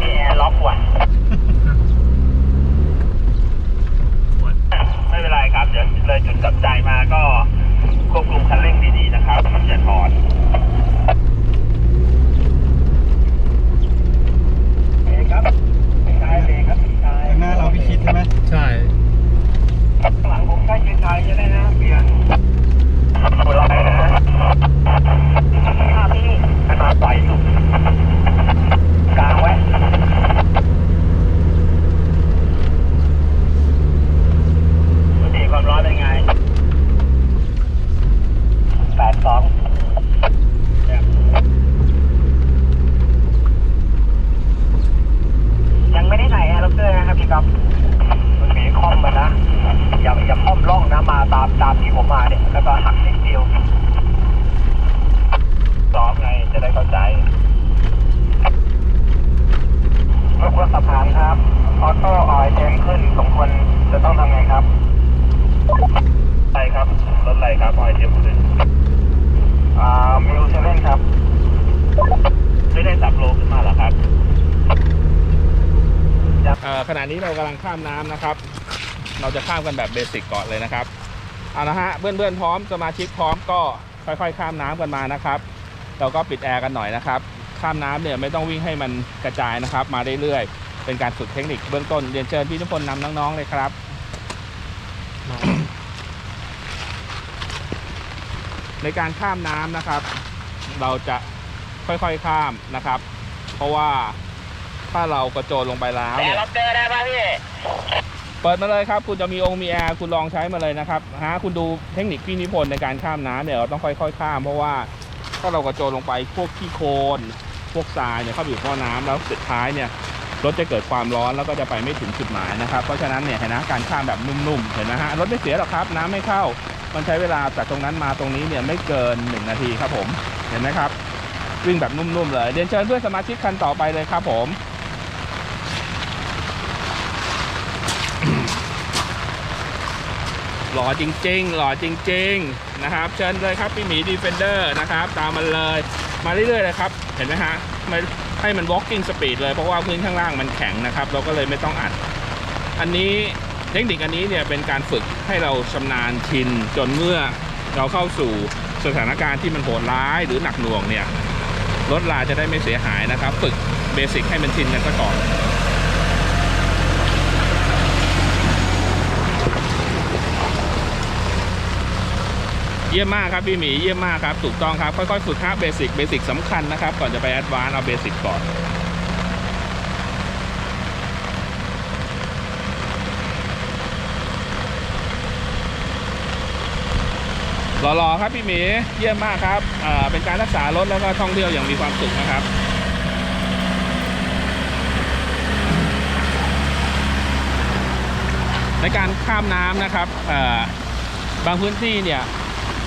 ในรถว่ะไม่มีแอร์ล็อกว่ะ ไม่เป็นไรครับ เดี๋ยวเลยจุดจับใจมาก็ควบคุมคันเร่งดีๆนะครับอย่าถอนเบรกครับชายเบรกครับชาย ข้างหน้าเราพี่คิดใช่ไหม ใช่ ข้างหลังผมใกล้ยืนชายจะได้นะเบียร์หัวเราะนะค่ะพี่ขนาดไหวกลางไว้ ปกติความร้อนเป็นไงแปดสองยังไม่ได้ใส่แอร์ล็อกเกอร์นะครับพี่ก๊อฟมันมีคอมมานะ อย่าอย่าคอมร่องนะมาตามตามที่ผมมาเนี่ย แล้วก็หักนิดเดียวซ้อมไงจะได้เข้าใจรถรถสะพานครับ ออโต้ออยแจ้งขึ้นสมควรจะต้องทำไงครับ อะไรครับรถอะไรครับออยเทียมขึ้นอ่ามิวเซเว่นครับ ไม่ได้สับโลขึ้นมาเหรอครับ เอ่อขณะนี้เรากำลังข้ามน้ำนะครับ เราจะข้ามกันแบบเบสิกก่อนเลยนะครับเอาละฮะเพื่อนๆพร้อมสมาชิกพร้อมก็ค่อยๆ ข้ามน้ำกันมานะครับ เราก็ปิดแอร์กันหน่อยนะครับ ข้ามน้ำเนี่ยไม่ต้องวิ่งให้มันกระจายนะครับ มาเรื่อยๆเป็นการฝึกเทคนิคเบื้องต้นเรียนเชิญพี่ทุกคนนำน้องๆเลยครับในการข้ามน้ำนะครับ เราจะค่อยๆข้ามนะครับ เพราะว่า ถ้าเรากระโจนลงไปแล้วแอเนี่ยร์ล็อกเกอร์ได้ป่ะพี่ เปิดมาเลยครับ คุณจะมีองค์มีแอร์คุณลองใช้มาเลยนะครับฮะคุณดูเทคนิคพี่นิพนธ์ในการข้ามน้ำเนี่ยเราต้องค่อยๆข้ามเพราะว่าถ้าเรากระโจนลงไปพวกขี้โคลนพวกทรายเนี่ยเข้าไปอยู่ท่อน้ำแล้วสุดท้ายเนี่ยรถจะเกิดความร้อนแล้วก็จะไปไม่ถึงจุดหมายนะครับเพราะฉะนั้นเนี่ยเห็นนะการข้ามแบบนุ่มๆเห็นนะฮะรถไม่เสียหรอกครับน้ำไม่เข้า มันใช้เวลาจากตรงนั้นมาตรงนี้เนี่ยไม่เกิน 1 นาทีครับผมเห็นไหมครับวิ่งแบบนุ่มๆเลยเรียนเชิญเพื่อนสมาชิกคันต่อไปเลยครับผม หล่อจริง ๆ หล่อจริง ๆ นะครับ เชิญเลยครับพี่หมีดีเฟนเดอร์นะครับ ตามมันเลย มาเรื่อยๆเลยครับ เห็นไหมฮะไม่ให้มัน walking speed เลยเพราะว่าพื้นข้างล่างมันแข็งนะครับ เราก็เลยไม่ต้องอัด อันนี้เทคนิคอันนี้เนี่ยเป็นการฝึกให้เราชำนาญชินจนเมื่อเราเข้าสู่สถานการณ์ที่มันโหดร้ายหรือหนักหน่วงเนี่ยรถลาจะได้ไม่เสียหายนะครับ ฝึกเบสิกให้มันชินกันซะก่อน เยี่ยมมากครับพี่หมีเยี่ยมมากครับถูกต้องครับค่อยๆฝึกครับเบสิกเบสิกสำคัญนะครับ ก่อนจะไปแอดวานซ์เอาเบสิกก่อนรอๆครับพี่หมีเยี่ยมมากครับเป็นการรักษารถแล้วก็ท่องเที่ยวอย่างมีความสุขนะครับในการข้ามน้ำนะครับบางพื้นที่เนี่ย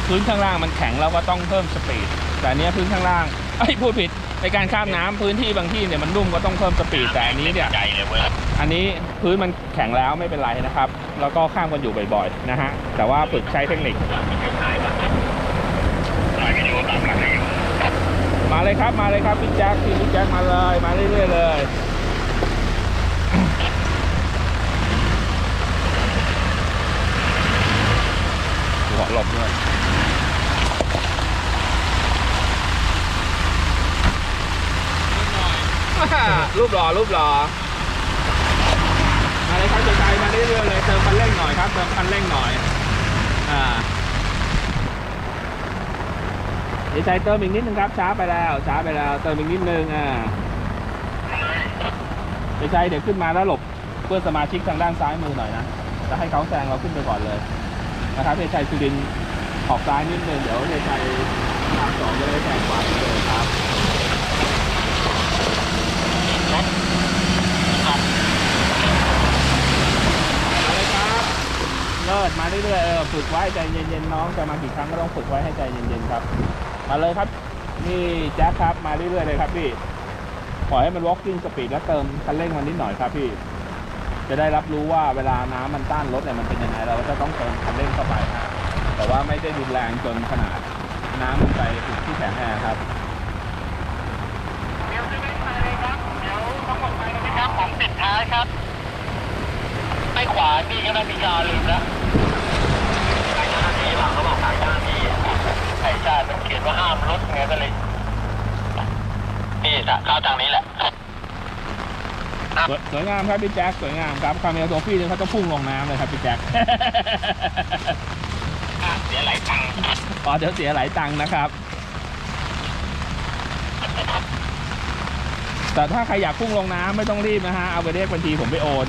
พื้นข้างล่างมันแข็งเราก็ต้องเพิ่มสปีด แต่เนี้ยพื้นข้างล่างไอ้พูดผิดในการข้ามน้ำพื้นที่บางที่เนี่ยมันนุ่มก็ต้องเพิ่มสปีดแต่อันนี้เนี่ยใจเลยเว้ยอันนี้พื้นมันแข็งแล้วไม่เป็นไรนะครับ แล้วก็ข้ามกันอยู่บ่อยๆนะฮะแต่ว่าฝึกใช้เทคนิคมาเลยครับมาเลยครับพี่แจ็คทีมพี่แจ็คมาเลยมาเรื่อยๆเลย หัวหลบด้วย รูปหล่อรูปหล่อมาเลยครับใจมาเรื่อยๆเลยเติมคันเร่งหน่อยครับเติมคันเร่งหน่อยอ่าเดี๋ยวใจเติมอีกนิดนึงครับช้าไปแล้วช้าไปแล้วเติมอีกนิดนึงอ่าเดี๋ยวใจเดี๋ยวขึ้นมาแล้วหลบเพื่อนสมาชิกทางด้านซ้ายมือหน่อยนะจะให้เขาแซงเราขึ้นไปก่อนเลยนะครับเดชัยสุรินออกซ้ายนิดนึงเดี๋ยวเดชัยทางสองจะได้แซงขวาไปเลยครับ มาเรื่อยๆฝึกไว้ใจเย็นๆน้องจะมากี่ครั้งก็ต้องฝึกไว้ให้ใจเย็นๆครับ มาเลยครับ นี่แจ็คครับมาเรื่อยๆเลยครับพี่ปล่อยให้มัน walking speed แล้วเติมคันเร่งมันนิดหน่อยครับพี่ จะได้รับรู้ว่าเวลาน้ำมันต้านรถเนี่ยมันเป็นยังไงเราก็จะต้องเติมคันเร่งเข้าไปฮะแต่ว่าไม่ได้รุนแรงจนขนาดน้ำมันไปถึงที่แขนแอร์ครับเดี๋ยวจะไม่ไปเลยครับ เดี๋ยวต้องบอกไปนะครับผมปิดท้ายครับ ไปขวานี่ก็ได้มีการลืมแล้วทางเจ้าหน้าที่หลังเขาบอกทางเจ้าหน้าที่ไอ้ชาติมันเขียนว่าห้ามรถไงก็เลยนี่เข้าทางนี้แหละสวยสวยงามครับพี่แจ็คสวยงามครับคาเมลโซฟี่เนี่ยเขาจะพุ่งลงน้ำเลยครับพี่แจ็คเสียหลายตังค์อ๋อเดี๋ยวเสียหลายตังค์นะครับ แต่ถ้าใครอยากพุ่งลงน้ำไม่ต้องรีบนะฮะ เอาไปเลขบัญชีผมไปโอน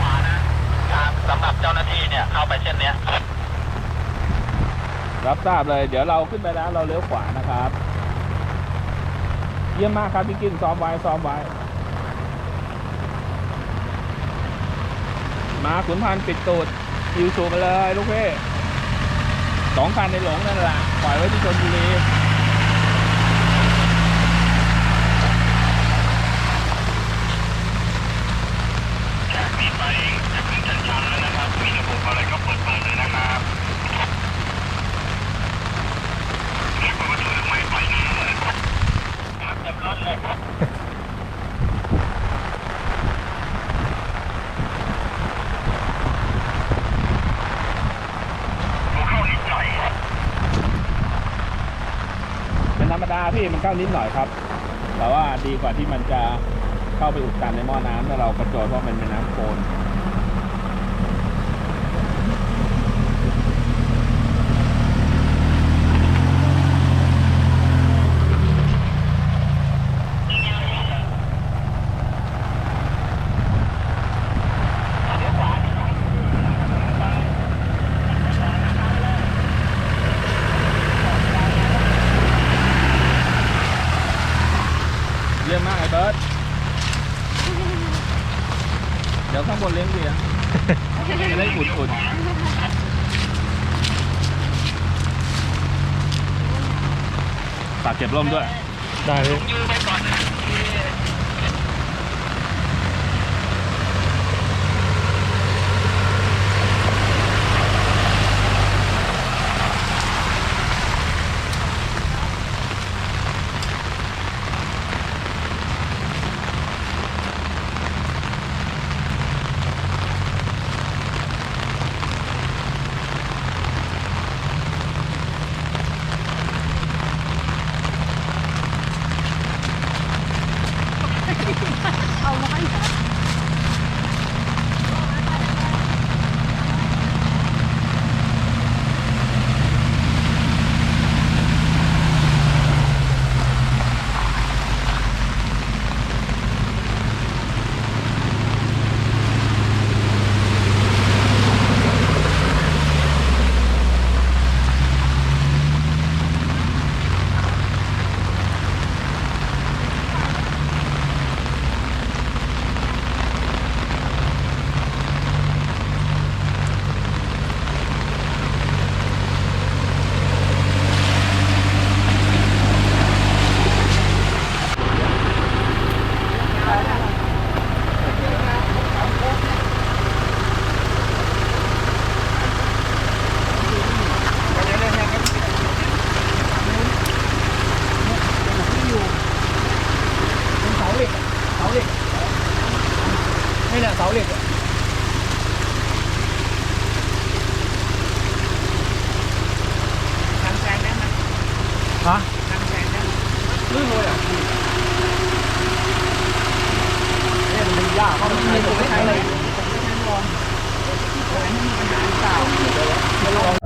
ขวานะครับสำหรับเจ้าหน้าที่เนี่ยเข้าไปเช่นเนี้ย รับทราบเลย เดี๋ยวเราขึ้นไปแล้วเราเลี้ยวขวานะครับ เยี่ยมมากครับพี่กินซ้อมไว้ซ้อมไว้ มาขุนพันปิดตูดยิวสูไปเลยลูกเพ่สองคันในหลงนั่นแหละปล่อยไว้ที่ชนบุรี จากนี้ไปจะขึ้นชันๆแล้วนะครับ มีระบบอะไรก็เปิดเปิดเลยนะครับแล้วก็มาถือไม้ปล่อยน้ำเลยครับเต็มรถเลยผมเข้านิดหน่อย เป็นธรรมดา พี่มันเข้านิดหน่อยครับ แต่ว่าดีกว่าที่มันจะเข้าไปอุดตันในหม้อน้ำถ้าเรากระโจนเพราะมันเป็นน้ำโคลน เยี่ยมมากไอ้เบิร์ตเดี๋ยวข้างบนเลี้ยงเบียร์จะได้อุ่น ๆฝากเก็บร่มด้วย ได้เลย ล่าเพราะมันไม่ถูกไม่ใช่เลยไม่มีปัญหาหรือเปล่า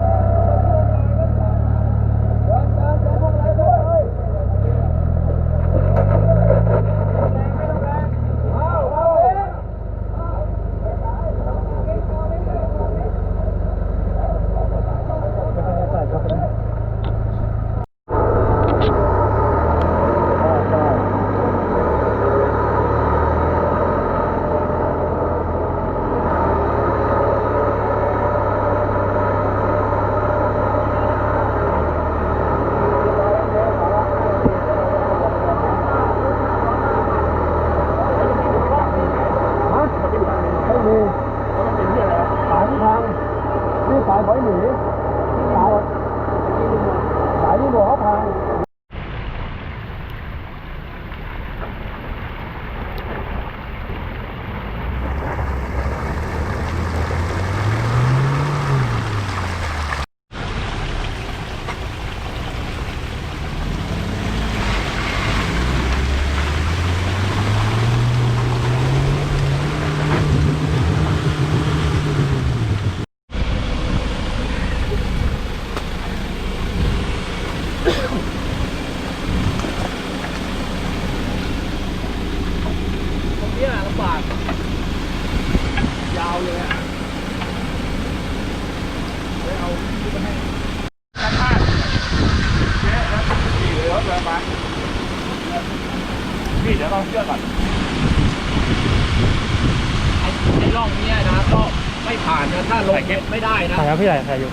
ครับพี่ถ่ายถ่ายอยู่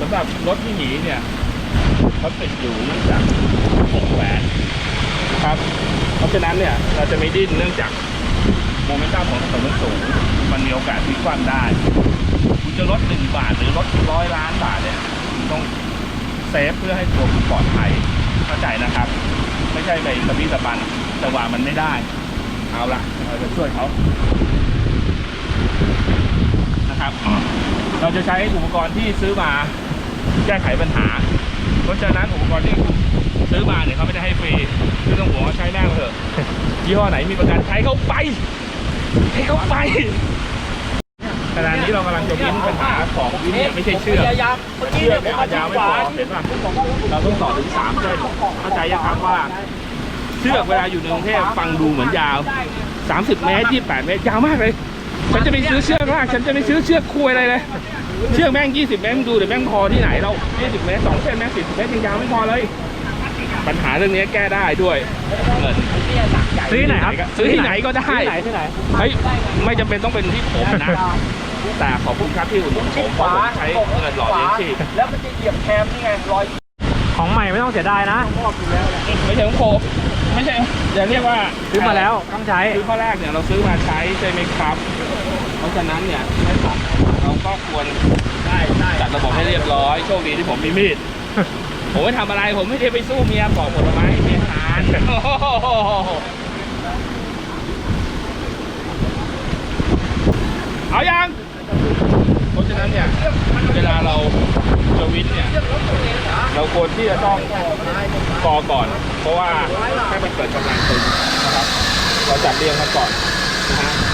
สำหรับรถที่หนีเนี่ยเขาติดอยู่เนื่องจากหกแหวนครับเพราะฉะนั้นเนี่ยเราจะไม่ดิ้นเนื่องจากโมเมนตัมของถนนมันสูงมันมีโอกาสพลิกคว่ำได้คุณจะลดหนึ่งบาทหรือลดร้อยล้านบาทเนี่ยคุณต้องเซฟเพื่อให้ตัวคุณปลอดภัยเข้าใจนะครับ ไม่ใช่ไปตะบี้ตะบันแต่ว่ามันไม่ได้ เอาละเราจะช่วยเขา นะครับ เราจะใช้อุปกรณ์ที่ซื้อมาแก้ไขปัญหา เพราะฉะนั้นอุปกรณ์ที่คุณซื้อมาเนี่ยเขาไม่ได้ให้ฟรีไม่ต้องห่วใช้แม่งเถอะยี่ห้อไหนมีประกันใช้เข้าไปใช้เข้าไปขณะนี้เรากำลังจะวินปัญหาของวินเนี่ไม่ใช่เชือกพยายามเมื่อกเชือเนี่กยเนี่ยมอามาจจะไม่พอเห็นป่ะเราต้องต่อถึงสามเส้นเข้าใจยังครับว่าเชือกเวลาอยู่ในกรุงเทพฟังดูเหมือนยาว 30 เมตร28 เมตรยาวมากเลย ฉันจะไปซื้อเชือกลากฉันจะไปซื้อเชือกคุยอะไรเลย เชือกแม่ง20เมตรมึงดูเดี๋ยวแม่งพอที่ไหนเรา20เมตร2เส้นแม่ง10เมตรยังยาวไม่พอเลย ปัญหาเรื่องนี้แก้ได้ด้วยเงินซื้อที่ไหนครับซื้อที่ไหนก็ได้ซื้อที่ไหนที่ไหนเฮ้ยไม่จำเป็นต้องเป็นที่ผมนะแต่ขอบคุณครับที่อุดหนุนผมเพราะผมใช้เงินหล่อเลี้ยงชีพแล้วมันจะเหยียบแคมนี่ไงรอยของใหม่ไม่ต้องเสียดายนะงอกอยู่แล้วแหละไม่ใช่ของผมไม่ใช่อย่าเรียกว่าซื้อมาแล้วต้องใช้ซื้อข้อแรกเนี่ยเราซื้อมาใช้ใช่ไหมครับเพ ราะฉะนั้นเนี่ยเราก็ควรได้ได้จัดระบบให้เรียบร้อยโชคดีที่ผมมีมีดผมไม่ทำอะไรผมไม่ได้ไปสู้เมียปอกผลไม้ให้เมียทานโอ้โหเอายังเพราะฉะนั้นเนี่ยเวลาเราจะวินเนี่ยเราควรที่จะต้องกอก่อน เพราะว่าให้มันเกิดกำลังตึงนะครับ เราจัดเรียงมันก่อนนะฮะ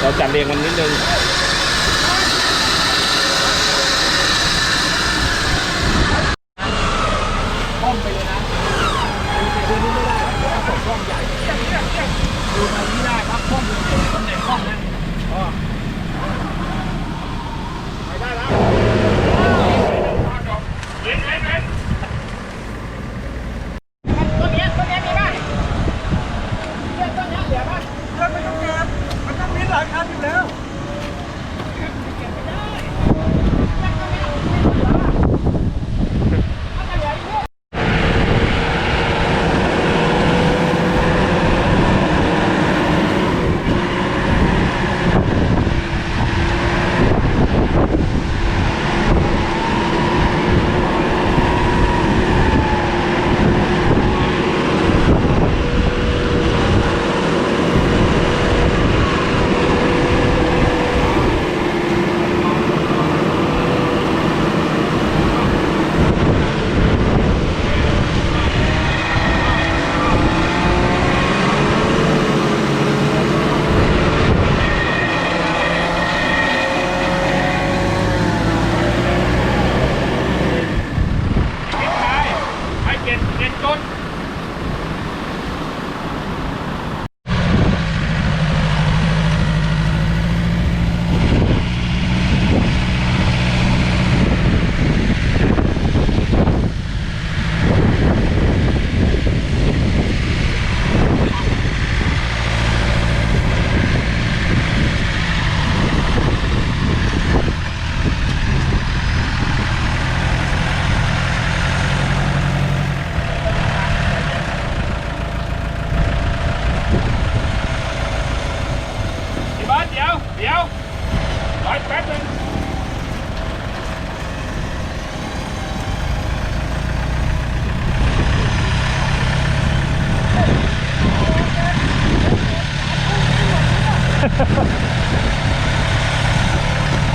เราจัดเรียงมันนิดนึง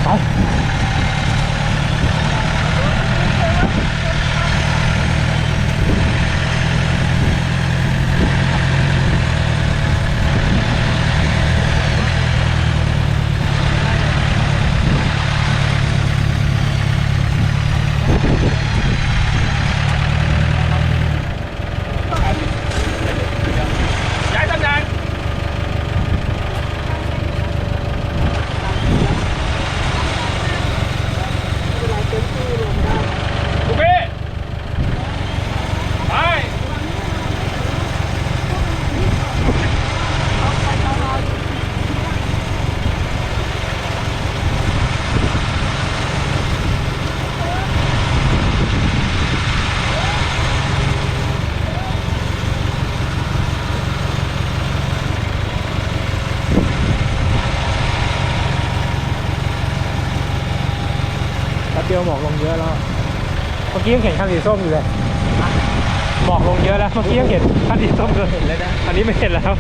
เอา กี้ยังเห็นคันสีส้มอยู่เลยหมอกลงเยอะแล้วเมื่อกี้ยังเห็นคันสีส้มเลยอันนี้ไม่เห็นแล้ว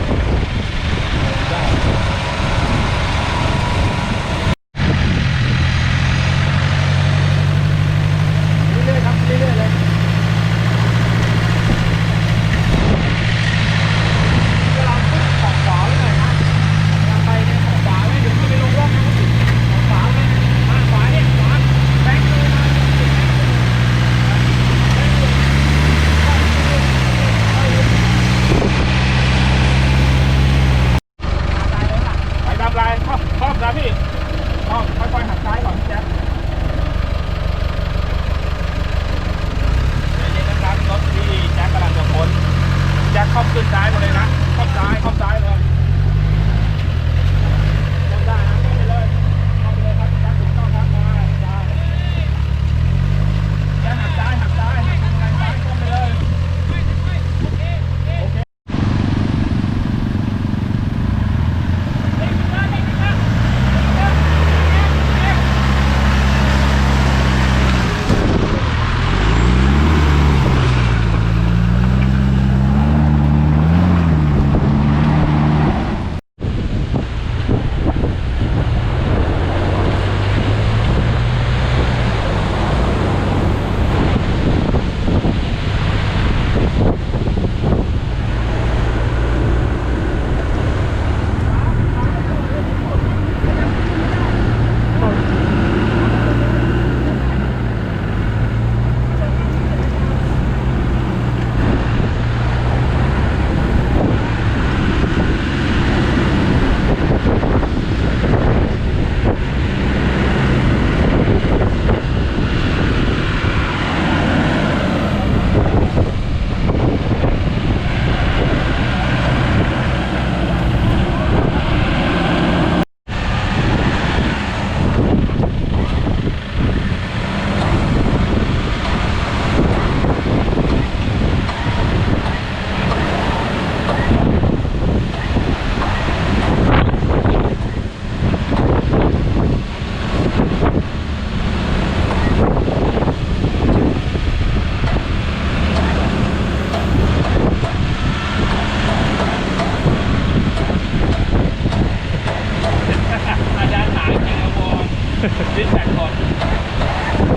แปดคน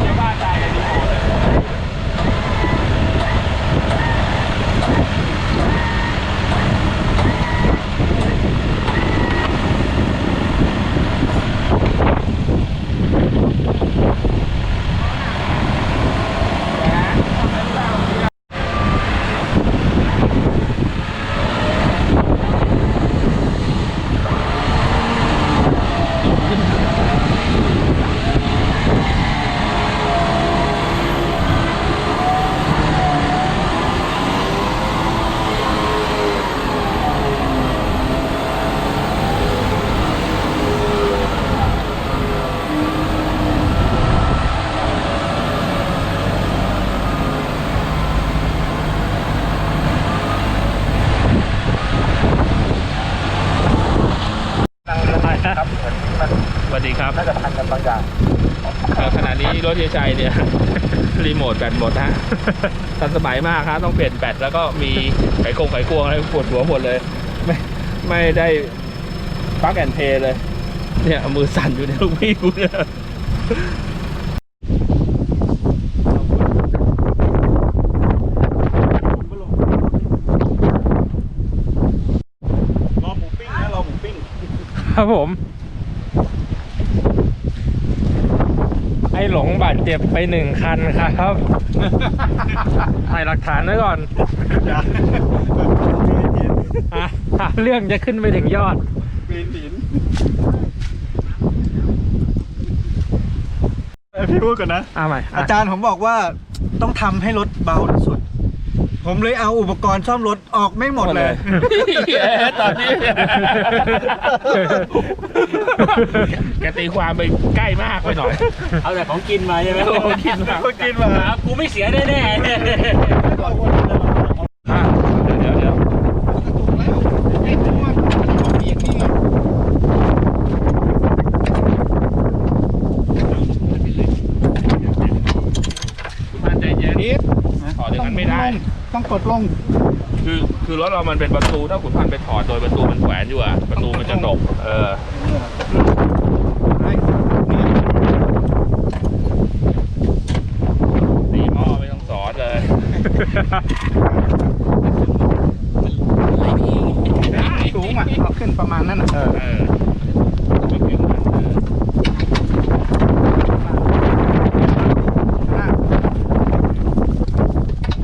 จะว่าใจดี เฮียชัยเนี่ยรีโมทแบตหมดฮะทันสมัยมากครับต้องเปลี่ยนแบตแล้วก็มีไขควงไขควงอะไรปวดหัวหมดเลย ไม่ไม่ได้พักแอนเพเลย เนี่ยมือสั่นอยู่เนี่ยลูกพี่กูเนี่ยครับผมาดเจ็บไปหนึ่งคันครับ ถ่ายหลักฐานไว้ก่อนอย่าอะหาเรื่องจะขึ้นไปถึงยอดเวียนหินเอ้ยพี่พูดก่อนนะอ่าใหม่ะอาจารย์ผมบอกว่าต้องทำให้รถเบาที่สุด ผมเลยเอาอุปกรณ์ซ่อมรถออกไม่หมดเลยเอ๊ะตอนนี้แกตีความไปใกล้มากไปหน่อย เอาแต่ของกินมาใช่ไหมโอ้กินมาก็กินมาครับกูไม่เสียแน่อะเดี๋ยวเดี๋ยวเดี๋ยวคุณพันใจเย็นถอดอย่าง นั้นไม่ได้ ต้องกดลง คือคือรถเรามันเป็นประตูถ้าขุนพันไปถอดโดยประตูมันแขวนอยู่อะประตูมันจะตกเออตีหม้อไม่ต้องสอนเลย สูงอะเอาขึ้นประมาณนั้นอะ เออ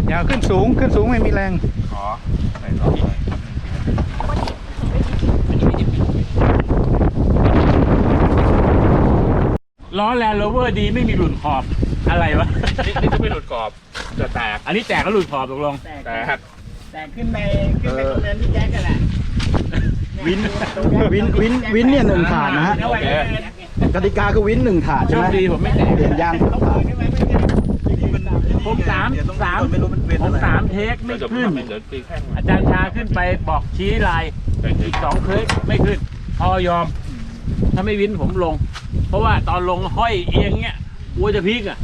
อย่าขึ้น สูงขึ้นสูงไม่มีแรงขอใส่ต่อไปๆล้อแลนด์โรเวอร์ดีไม่มีหลุดขอบอะไรวะ นี่นี่จะไม่หลุดกรอบจะแตกอันนี้แตกก็หลุดขอบตกลง แตกแต่ขึ้นไปขึ้นไปตรงเนินที่แจ็คกันแหละวิน วินวินวินเนี่ยหนึ่งถาดนะฮะ โอเคกติกาคือวินหนึ่งถาดโชใช่ไหมคดีผมไม่แตกเปลี่ยนยางทุกถาด ผมสามสามผมสามเทคไม่เดี๋ยวขึ้น เดี๋ยวตีแข้งอาจารย์ชาขึ้นไปบอกชี้ลายอีกสองเทคไม่ขึ้น พอยอม ถ้าไม่วินผมลง เพราะว่าตอนลงห้อยเอียงเงี้ยกลัวจะพลิกอะ